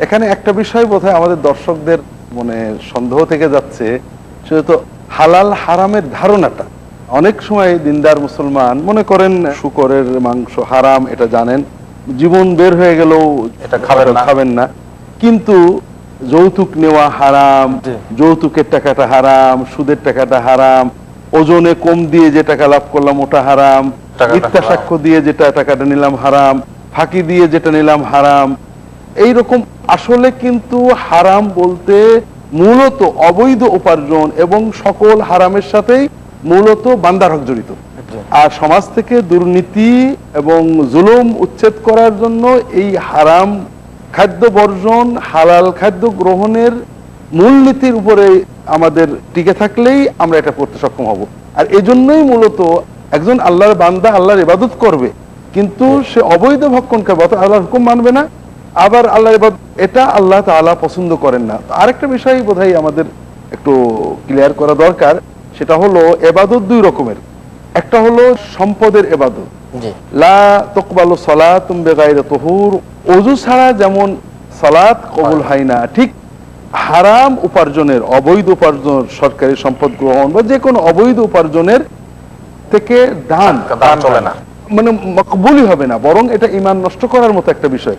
এখানে একটা বিষয় বোধহয় আমাদের দর্শকদের মানে সন্দেহ থেকে যাচ্ছে সেটা তো হালাল হারামের ধারণাটা। অনেক সময় দিনদার মুসলমান মনে করেন শুকরের মাংস হারাম এটা জানেন জীবন বের হয়ে গেলেও এটা খাবেন না। খাবেন না। কিন্তু যৌতুক নেওয়া হারাম যৌতুকের টাকাটা হারাম সুদের টাকাটা হারাম ওজনে কম দিয়ে যে টাকা লাভ করলাম ওটা হারাম মিথ্যা সাক্ষ্য দিয়ে যেটা টাকাটা নিলাম হারাম ফাঁকি দিয়ে যেটা নিলাম হারাম এই রকম আসলে কিন্তু হারাম বলতে মূলত অবৈধ উপার্জন এবং সকল হারামের সাথেই মূলত বান্দার হক জড়িত। আর সমাজ থেকে দুর্নীতি এবং জুলুম উচ্ছেদ করার জন্য এই হারাম খাদ্য বর্জন হালাল খাদ্য গ্রহণের মূলনীতির উপরে আমাদের টিকে থাকলেই আমরা এটা করতে সক্ষম হব। আর এজন্যই মূলত একজন আল্লাহর বান্দা আল্লাহর ইবাদত করবে কিন্তু সে অবৈধ ভক্ষণ করবে অর্থাৎ আল্লাহর হুকুম মানবে না। আবার ইবাদত এটা আল্লাহ তাআলা পছন্দ করেন না। আরেকটা বিষয় বোধহয় আমাদের একটু ক্লিয়ার করা দরকার সেটা হলো এবাদত দুই রকমের। একটা হলো সম্পদের এবাদত লা তকবালু সালাতুম বেগাইরে তহুর। অজু ছাড়া যেমন সালাত কবুল হয় না ঠিক হারাম উপার্জনের অবৈধ উপার্জন সরকারি সম্পদ গ্রহণ বা যে কোনো অবৈধ উপার্জনের থেকে দান দান চলে না। মানে মকবুলই হবে না বরং এটা ইমান নষ্ট করার মতো একটা বিষয়।